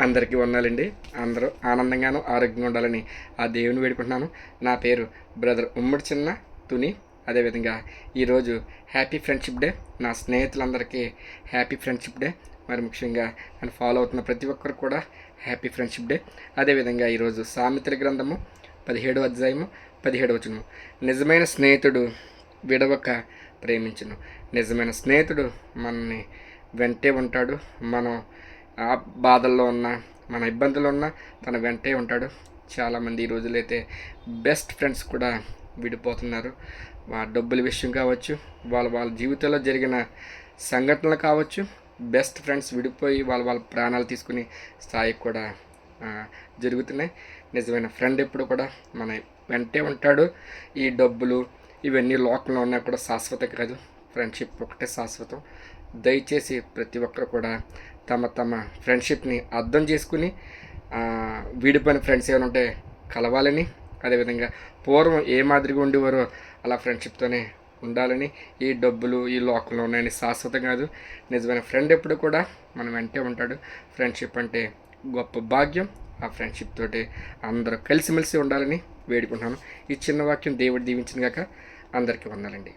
అందరికీ వందాలండి. అందరూ ఆనందంగాను ఆరోగ్యంగా ఉండాలని ఆ దేవుని వేడుకుంటున్నాను. నా పేరు బ్రదర్ ఉమ్మడి చిన్న తుని. అదేవిధంగా ఈరోజు హ్యాపీ ఫ్రెండ్షిప్ డే. నా స్నేహితులందరికీ హ్యాపీ ఫ్రెండ్షిప్ డే. మరి ముఖ్యంగా నన్ను ఫాలో అవుతున్న ప్రతి ఒక్కరు కూడా హ్యాపీ ఫ్రెండ్షిప్ డే. అదేవిధంగా ఈరోజు సామెతల గ్రంథము పదిహేడవ అధ్యాయము పదిహేడవ వచనము. నిజమైన స్నేహితుడు విడవక ప్రేమించును. నిజమైన స్నేహితుడు మనల్ని వెంటే ఉంటాడు. మనం ఆ బాధల్లో ఉన్న మన ఇబ్బందులు ఉన్న తన వెంటే ఉంటాడు. చాలామంది ఈ రోజులైతే బెస్ట్ ఫ్రెండ్స్ కూడా విడిపోతున్నారు. మా డబ్బుల విషయం కావచ్చు వాళ్ళ వాళ్ళ జీవితంలో జరిగిన సంఘటనలు కావచ్చు బెస్ట్ ఫ్రెండ్స్ విడిపోయి వాళ్ళ వాళ్ళ ప్రాణాలు తీసుకుని స్థాయికి కూడా జరుగుతున్నాయి. నిజమైన ఫ్రెండ్ ఎప్పుడు కూడా మన వెంటే ఉంటాడు. ఈ డబ్బులు ఇవన్నీ లోకంలో ఉన్నా కూడా శాశ్వతం కాదు. ఫ్రెండ్షిప్ ఒకటే శాశ్వతం. దయచేసి ప్రతి ఒక్కరు కూడా తమ తమ ఫ్రెండ్షిప్ని అర్థం చేసుకుని వీడిపోయిన ఫ్రెండ్స్ ఏమైనా ఉంటే కలవాలని అదేవిధంగా పూర్వం ఏ మాదిరిగా ఉండేవారో అలా ఫ్రెండ్షిప్తోనే ఉండాలని. ఈ డబ్బులు ఈ లోకంలో ఉన్నాయని శాశ్వతం కాదు. నిజమైన ఫ్రెండ్ ఎప్పుడు కూడా మనం వెంటే ఉంటాడు. ఫ్రెండ్షిప్ అంటే గొప్ప భాగ్యం. ఆ ఫ్రెండ్షిప్ తోటి అందరూ కలిసిమెలిసి ఉండాలని వేడుకుంటున్నాను. ఈ చిన్న వాక్యం దేవుడు దీవించిన గాక అందరికీ వందాలండి.